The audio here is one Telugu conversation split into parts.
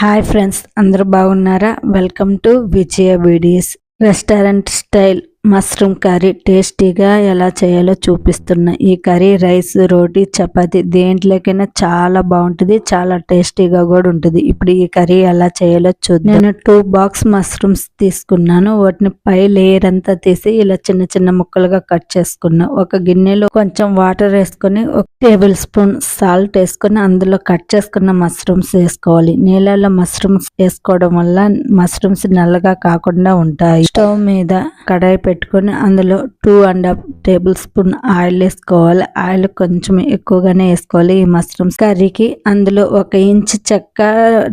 హాయ్ ఫ్రెండ్స్ అందరూ బాగున్నారా? Welcome to Vijaya videos restaurant style. Mushroom curry టేస్టీగా ఎలా చేయాలో చూపిస్తున్నా ఈ కర్రీ రైస్ రోటీ చపాతి దేంట్లోకైనా చాలా బాగుంటుంది చాలా టేస్టీగా కూడా ఉంటుంది. ఇప్పుడు ఈ కర్రీ ఎలా చేయాలో చూద్దాం. నేను టూ బాక్స్ మష్రూమ్స్ తీసుకున్నాను. వాటిని పై లేయర్ అంతా తీసి ఇలా చిన్న చిన్న ముక్కలుగా కట్ చేసుకున్నా. ఒక గిన్నెలో కొంచెం వాటర్ వేసుకొని ఒక టేబుల్ స్పూన్ సాల్ట్ వేసుకొని అందులో కట్ చేసుకున్న మష్రూమ్స్ వేసుకోవాలి. నీళ్ళలో మష్రూమ్స్ వేసుకోవడం వల్ల మష్రూమ్స్ నల్లగా కాకుండా ఉంటాయి. స్టవ్ మీద కడాయి పెట్టుకొని అందులో two and half tablespoon oil వేసుకోవాలి. ఆయిల్ కొంచెం ఎక్కువగానే వేసుకోవాలి ఈ మష్రూమ్స్ కర్రీకి అందులో ఒక ఇంచ్ చెక్క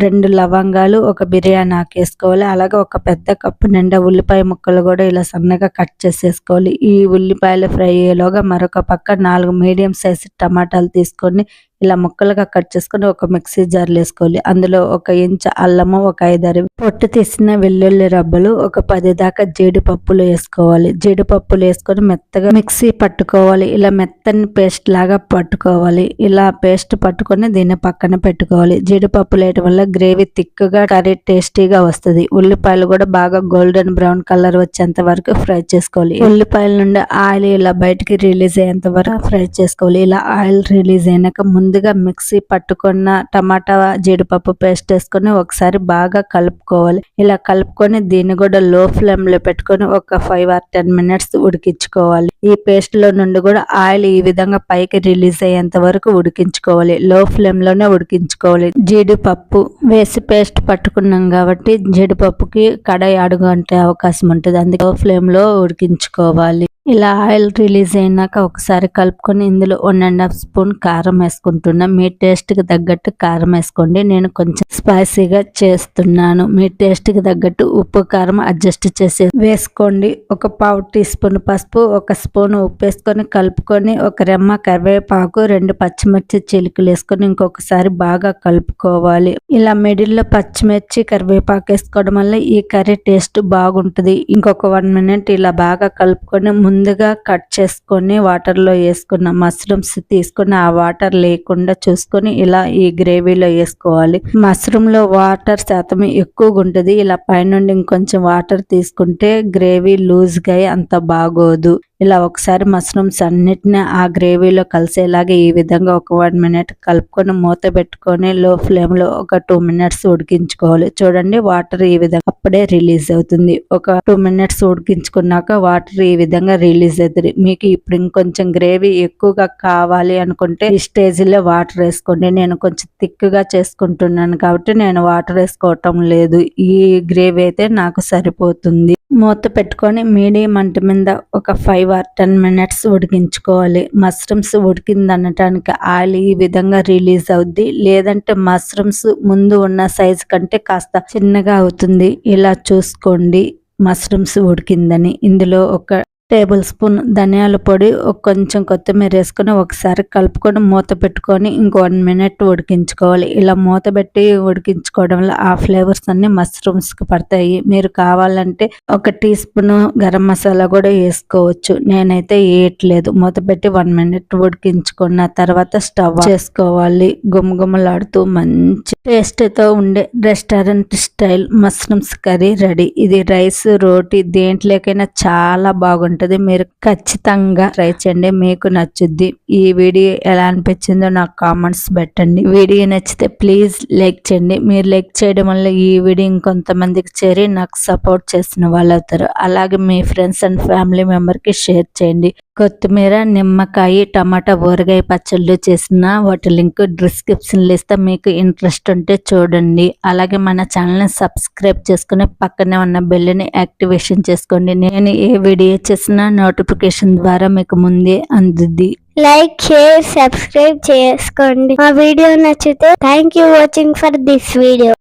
రెండు లవంగాలు ఒక బిర్యానీ ఆకు వేసుకోవాలి. అలాగే ఒక పెద్ద కప్పు నిండా ఉల్లిపాయ ముక్కలు కూడా ఇలా సన్నగా కట్ చేసేసుకోవాలి ఈ ఉల్లిపాయలు ఫ్రై అయ్యేలోగా మరొక పక్క నాలుగు మీడియం సైజ్ టమాటాలు తీసుకొని ఇలా ముక్కలుగా కట్ చేసుకొని ఒక మిక్సీ జార్లు వేసుకోవాలి. అందులో ఒక ఇంచ అల్లము ఒక ఐదారు పొట్టు తీసిన వెల్లుల్లి రబ్బలు ఒక పది దాకా జీడిపప్పులు వేసుకోవాలి. జీడిపప్పులు వేసుకొని మెత్తగా మిక్సీ పట్టుకోవాలి. ఇలా మెత్తని పేస్ట్ లాగా పట్టుకోవాలి. ఇలా పేస్ట్ పట్టుకొని దీన్ని పక్కన పెట్టుకోవాలి. జీడిపప్పులు వేయటం వల్ల గ్రేవీ థిక్గా కర్రీ టేస్టీగా వస్తుంది. ఉల్లిపాయలు కూడా బాగా గోల్డెన్ బ్రౌన్ కలర్ వచ్చేంత వరకు ఫ్రై చేసుకోవాలి. ఉల్లిపాయల నుండి ఆయిల్ ఇలా బయటికి రిలీజ్ అయ్యేంత వరకు ఫ్రై చేసుకోవాలి. ఇలా ఆయిల్ రిలీజ్ అయినాక ముందు ముందుగా మిక్సీ పట్టుకున్న టమాటా జీడిపప్పు పేస్ట్ వేసుకొని ఒకసారి బాగా కలుపుకోవాలి. ఇలా కలుపుకొని దీన్ని కూడా లో ఫ్లేమ్లో పెట్టుకొని ఒక ఫైవ్ ఆర్ టెన్ మినిట్స్ ఉడికించుకోవాలి. ఈ పేస్ట్లో నుండి కూడా ఆయిల్ ఈ విధంగా పైకి రిలీజ్ అయ్యేంత వరకు ఉడికించుకోవాలి. లో ఫ్లేమ్లోనే ఉడికించుకోవాలి. జీడిపప్పు వేసి పేస్ట్ పట్టుకున్నాం కాబట్టి జీడిపప్పుకి కడాయి అడుగు అంటే అవకాశం ఉంటుంది. అందుకే లో ఫ్లేమ్లో ఉడికించుకోవాలి. ఇలా ఆయిల్ రిలీజ్ అయినాక ఒకసారి కలుపుకొని ఇందులో వన్ అండ్ హాఫ్ స్పూన్ కారం వేసుకుంటున్నా. మీ టేస్ట్కి తగ్గట్టు కారం వేసుకోండి. నేను కొంచెం స్పైసీగా చేస్తున్నాను. మీ టేస్ట్కి తగ్గట్టు ఉప్పు కారం అడ్జస్ట్ చేసి వేసుకోండి. ఒక పావు టీ స్పూన్ పసుపు ఒక స్పూన్ ఉప్పు వేసుకొని కలుపుకొని ఒక రెమ్మ కరివేపాకు రెండు పచ్చిమిర్చి చిలుకలు వేసుకొని ఇంకొకసారి బాగా కలుపుకోవాలి. ఇలా మిడిల్లో పచ్చిమిర్చి కరివేపాకు వేసుకోవడం వల్ల ఈ కర్రీ టేస్ట్ బాగుంటుంది. ఇంకొక వన్ మినిట్ ఇలా బాగా కలుపుకొని ముందుగా కట్ చేసుకొని వాటర్లో వేసుకున్న మష్రూమ్స్ తీసుకుని ఆ వాటర్ లేకుండా చూసుకొని ఇలా ఈ గ్రేవీలో వేసుకోవాలి. మష్రూమ్లో వాటర్ శాతం ఎక్కువగా ఉంటుంది. ఇలా పైనుండి ఇంకొంచెం వాటర్ తీసుకుంటే గ్రేవీ లూజ్గా అంత బాగోదు. ఇలా ఒకసారి మష్రూమ్స్ అన్నిటిని ఆ గ్రేవీలో కలిసేలాగా ఈ విధంగా ఒక వన్ మినిట్ కలుపుకొని మూత పెట్టుకొని లో ఫ్లేమ్లో ఒక టూ మినిట్స్ ఉడికించుకోవాలి. చూడండి వాటర్ ఈ విధంగా అప్పుడే రిలీజ్ అవుతుంది. ఒక టూ మినిట్స్ ఉడికించుకున్నాక వాటర్ ఈ విధంగా రిలీజ్ అవుతుంది. మీకు ఇప్పుడు ఇంకొంచెం గ్రేవీ ఎక్కువగా కావాలి అనుకుంటే ఈ స్టేజ్లో వాటర్ వేసుకోండి. నేను కొంచెం థిక్గా చేసుకుంటున్నాను కాబట్టి నేను వాటర్ వేసుకోవటం లేదు. ఈ గ్రేవీ అయితే నాకు సరిపోతుంది. మూత పెట్టుకొని మీడియం అంట మీద ఒక ఫైవ్ ఆర్ టెన్ మినిట్స్ ఉడికించుకోవాలి. మష్రూమ్స్ ఉడికింది అనటానికి ఆయిల్ ఈ విధంగా రిలీజ్ అవుద్ది. లేదంటే మష్రూమ్స్ ముందు ఉన్న సైజ్ కంటే కాస్త చిన్నగా అవుతుంది. ఇలా చూసుకోండి. మష్రూమ్స్ ఉడికిందని. ఇందులో ఒక టేబుల్ స్పూన్ ధనియాల పొడి ఒక కొంచెం కొత్తిమీర వేసుకొని ఒకసారి కలుపుకొని మూత పెట్టుకొని ఇంకో వన్ మినిట్ ఉడికించుకోవాలి. ఇలా మూత పెట్టి ఉడికించుకోవడం వల్ల ఆ ఫ్లేవర్స్ అన్ని మష్రూమ్స్కి పడతాయి. మీరు కావాలంటే ఒక టీ స్పూన్ గరం మసాలా కూడా వేసుకోవచ్చు. నేనైతే వేయట్లేదు. మూత పెట్టి వన్ మినిట్ ఉడికించుకున్న తర్వాత స్టవ్ చేసుకోవాలి. గుమగుమలాడుతూ మంచి టేస్ట్తో ఉండే restaurant style mushrooms curry ready. ఇది రైస్ రోటీ దేంట్లోకైనా చాలా బాగుంటుంది. మీరు ఖచ్చితంగా ట్రై చేయండి. మీకు నచ్చుద్ది. ఈ వీడియో ఎలా అనిపించిందో నాకు కామెంట్స్ పెట్టండి. వీడియో నచ్చితే ప్లీజ్ లైక్ చేయండి. మీరు లైక్ చేయడం వల్ల ఈ వీడియో ఇంకొంతమందికి చేరి నాకు సపోర్ట్ చేసిన వాళ్ళు అవుతారు అలాగే మీ ఫ్రెండ్స్ అండ్ ఫ్యామిలీ మెంబర్కి షేర్ చేయండి. కొత్తిమీర నిమ్మకాయ టమాటా ఊరగాయ పచ్చళ్ళు చేసిన వాటి లింక్ డిస్క్రిప్షన్లో ఇస్తే మీకు ఇంట్రెస్ట్ ఉంటే చూడండి. అలాగే మన ఛానల్ని సబ్స్క్రైబ్ చేసుకుని పక్కనే ఉన్న బెల్ని యాక్టివేషన్ చేసుకోండి. నేను ఏ వీడియో చేసినా నోటిఫికేషన్ ద్వారా మీకు ముందే అందుద్ది. లైక్ షేర్ సబ్స్క్రైబ్ చేసుకోండి. మా వీడియో నచ్చితే thank you watching for this video.